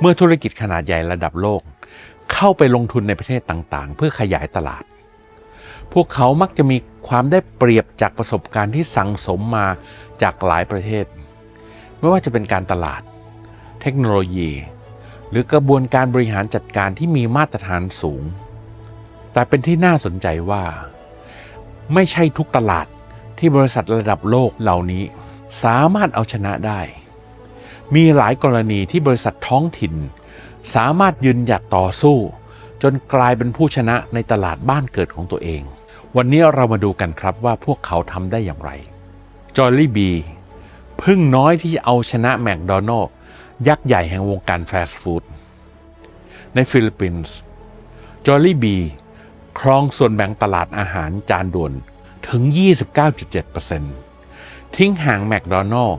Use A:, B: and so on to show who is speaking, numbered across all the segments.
A: เมื่อธุรกิจขนาดใหญ่ระดับโลก เข้าไปลงทุนในประเทศต่างๆ เพื่อขยายตลาด พวกเขามักจะมีความได้เปรียบจากประสบการณ์ที่สั่งสมมาจากหลายประเทศ ไม่ว่าจะเป็นการตลาด เทคโนโลยี หรือกระบวนการบริหารจัดการที่มีมาตรฐานสูง แต่เป็นที่น่าสนใจว่า ไม่ใช่ทุกตลาดที่บริษัทระดับโลกเหล่านี้ สามารถเอาชนะได้ มีหลายกรณีที่บริษัทท้องถิ่น สามารถยืนหยัดต่อสู้ จนกลายเป็นผู้ชนะในตลาดบ้านเกิดของตัวเอง วันนี้เรามาดูกันครับว่าพวกเขาทำได้อย่างไรจอ l ลี่บีพึ่งน้อยที่จะเอาชนะแม d โดนัล s ยักษ์ใหญ่แห่งวงการฟาสต์ฟู้ดในฟิลิปปินส์จอ l ลี่บีครองส่วนแบ่งตลาดอาหารจานด่วนถึง 29.7% ทิ้งห่างแม d โดนัล s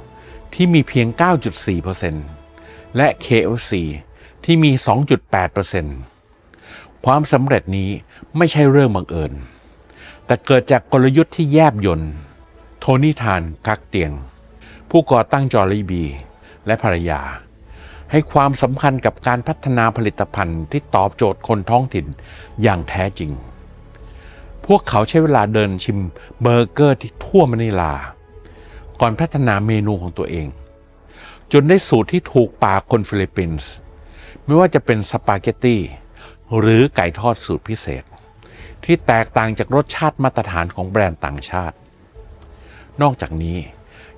A: ที่มีเพียง 9.4%และ KFC ที่มี 2.8%ความสำเร็จนี้ไม่ใช่เรื่องบังเอิญ แต่เกิดจากกลยุทธ์ที่แยบยนต์ โทนี่ทานกักเตียง ผู้ก่อตั้งจอร์ลีบี และภรรยา ให้ความสำคัญกับการพัฒนาผลิตภัณฑ์ที่ตอบโจทย์คนท้องถิ่นอย่างแท้จริง พวกเขาใช้เวลาเดินชิมเบอร์เกอร์ที่ทั่วมะนิลา ก่อนพัฒนาเมนูของตัวเอง จนได้สูตรที่ถูกปากคนฟิลิปปินส์ไม่ว่าจะเป็นสปาเกตตีหรือไก่ทอดสูตรพิเศษ ที่แตกต่างจากรสชาติมาตรฐานของแบรนด์ต่างชาติ นอกจากนี้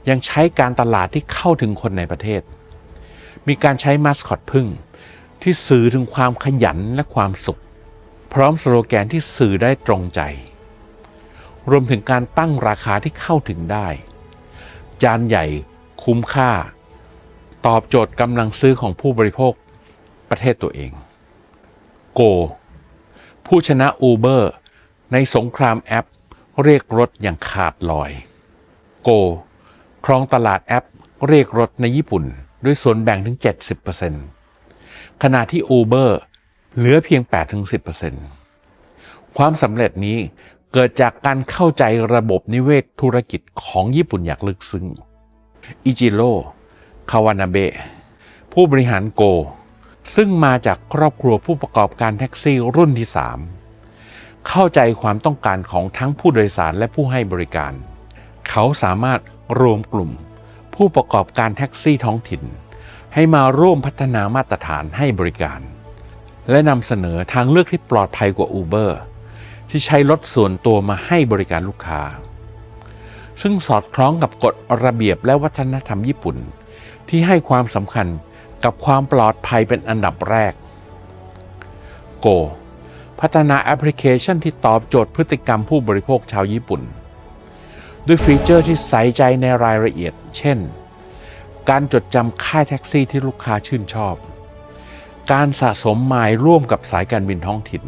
A: ยังใช้การตลาดที่เข้าถึงคนในประเทศ มีการใช้มาสคอตพึ่ง ที่สื่อถึงความขยันและความสุข พร้อมสโลแกนที่สื่อได้ตรงใจ รวมถึงการตั้งราคาที่เข้าถึงได้ จานใหญ่คุ้มค่า ตอบโจทย์กำลังซื้อของผู้บริโภคประเทศตัวเอง โก ผู้ชนะอูเบอร์ในสงครามแอป เรียกรถอย่างขาดลอย โก ครองตลาดแอป เรียกรถในญี่ปุ่น ด้วยส่วนแบ่งถึง 70%ขณะที่ Uber เหลือเพียง 8-10%ความสำเร็จนี้ เกิดจากการเข้าใจระบบนิเวศธุรกิจของญี่ปุ่นอย่างลึกซึ้ง อิจิโร่ คาวานาเบะ ผู้บริหารโก ซึ่งมาจากครอบครัวผู้ประกอบการแท็กซี่รุ่นที่ 3 เข้าใจความต้องการของทั้งผู้โดยสารและผู้ให้บริการ เขาสามารถรวมกลุ่ม ผู้ประกอบการแท็กซี่ท้องถิ่น ให้มาร่วมพัฒนามาตรฐานให้บริการ และนำเสนอทางเลือกที่ปลอดภัยกว่า Uber ที่ใช้รถส่วนตัวมาให้บริการลูกค้า ซึ่งสอดคล้องกับกฎระเบียบและวัฒนธรรมญี่ปุ่น ที่ให้ความสำคัญกับความปลอดภัยเป็นอันดับแรก Go พัฒนาแอปพลิเคชันที่ตอบโจทย์พฤติกรรมผู้บริโภคชาวญี่ปุ่น ด้วยฟีเจอร์ที่ใส่ใจในรายละเอียด เช่น การจดจำค่ายแท็กซี่ที่ลูกค้าชื่นชอบ การสะสมไมล์ร่วมกับสายการบินท้องถิ่น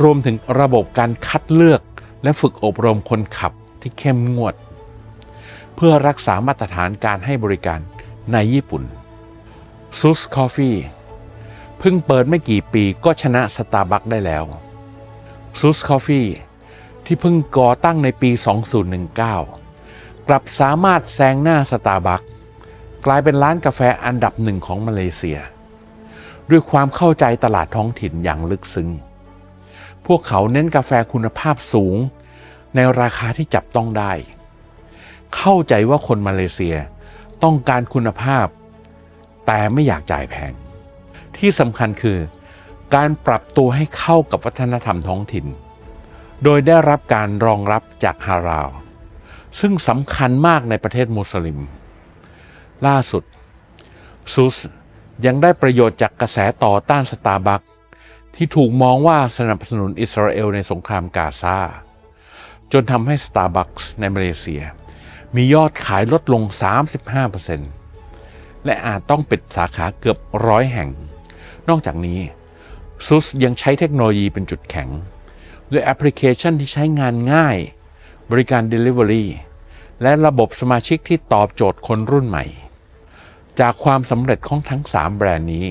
A: รวมถึงระบบการคัดเลือกและฝึกอบรมคนขับที่เข้มงวด เพื่อรักษามาตรฐานการให้บริการในญี่ปุ่นซูสคอฟฟี่เพิ่งเปิดไม่กี่ปีก็ชนะสตาร์บัคได้แล้วซูสคอฟฟี่ที่เพิ่งก่อตั้งในปี 2019 กลับสามารถแซงหน้าสตาร์บัคกลายเป็นร้านกาแฟอันดับหนึ่งของมาเลเซีย ด้วยความเข้าใจตลาดท้องถิ่นอย่างลึกซึ้ง พวกเขาเน้นกาแฟคุณภาพสูง ในราคาที่จับต้องได้ เข้าใจว่าคนมาเลเซียต้องการคุณภาพ แต่ไม่อยากจ่ายแพง ที่สำคัญคือ การปรับตัวให้เข้ากับวัฒนธรรมท้องถิ่น โดยได้รับการรองรับจากฮาราว ซึ่งสำคัญมากในประเทศมุสลิม ล่าสุดซุสยังได้ประโยชน์จากกระแสต่อต้านสตาร์บัค ที่ถูกมองว่าสนับสนุนอิสราเอลในสงครามกาซาจนทำให้ Starbucks ในมาเลเซีย มียอดขายลดลง 35%และอาจต้องปิดสาขาเกือบร้อยแห่ง นอกจากนี้ซุสยังใช้เทคโนโลยีเป็นจุดแข็ง ด้วยแอปพลิเคชันที่ใช้งานง่าย บริการ Delivery และระบบสมาชิกที่ตอบโจทย์คนรุ่นใหม่ จากความสำเร็จของทั้ง 3 แบรนด์นี้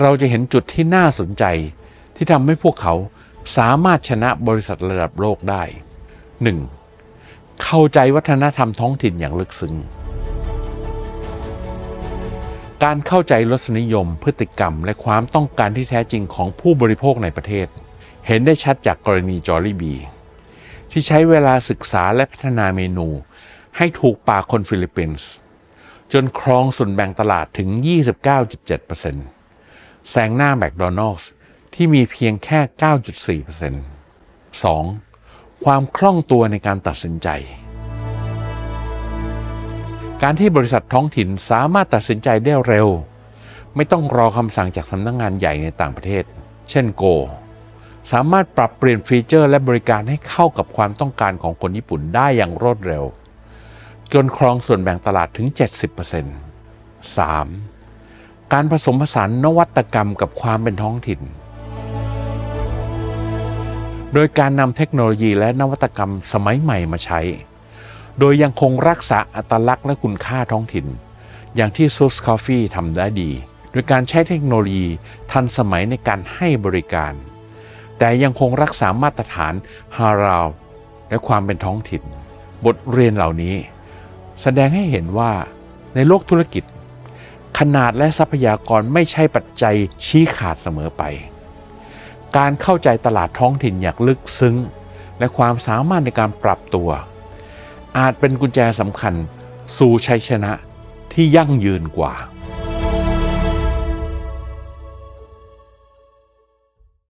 A: เราจะเห็นจุดที่น่าสนใจ ที่ทำให้พวกเขาสามารถชนะบริษัทระดับโลกได้ 1. เข้าใจวัฒนธรรมท้องถิ่นอย่างลึกซึ้งการเข้าใจรสนิยม พฤติกรรม และความต้องการที่แท้จริงของผู้บริโภคในประเทศ เห็นได้ชัดจากกรณีจอรี่บี ที่ใช้เวลาศึกษาและพัฒนาเมนู ให้ถูกปากคนฟิลิปปินส์ จนครองส่วนแบ่งตลาดถึง 29.7% แซงหน้าแมคโดนัลส์ที่มีเพียงแค่ 9.4% 2. ความคล่องตัวในการตัดสินใจ การที่บริษัทท้องถิ่นสามารถตัดสินใจได้เร็ว ไม่ต้องรอคำสั่งจากสำนักงงานใหญ่ในต่างประเทศ เช่นโก สามารถปรับเปลี่ยนฟีเจอร์และบริการให้เข้ากับความต้องการของคนญี่ปุ่นได้อย่างรวดเร็ว จนครองส่วนแบ่งตลาดถึง 70% 3. การผสมผสานนวัตกรรมกับความเป็นท้องถิ่น โดยการนำเทคโนโลยีและนวัตกรรมสมัยใหม่มาใช้ โดยยังคงรักษาอัตลักษณ์และคุณค่าท้องถิ่น อย่างที่ซูสคอฟฟี่ทำได้ดี โดยการใช้เทคโนโลยีทันสมัยในการให้บริการ แต่ยังคงรักษามาตรฐานฮาราวและความเป็นท้องถิ่น บทเรียนเหล่านี้ แสดงให้เห็นว่าในโลกธุรกิจ ขนาดและทรัพยากรไม่ใช่ปัจจัยชี้ขาดเสมอไป การเข้าใจตลาดท้องถิ่นอย่างลึกซึ้ง และความสามารถในการปรับตัว อาจเป็นกุญแจสำคัญสู่ชัยชนะที่ยั่งยืนกว่า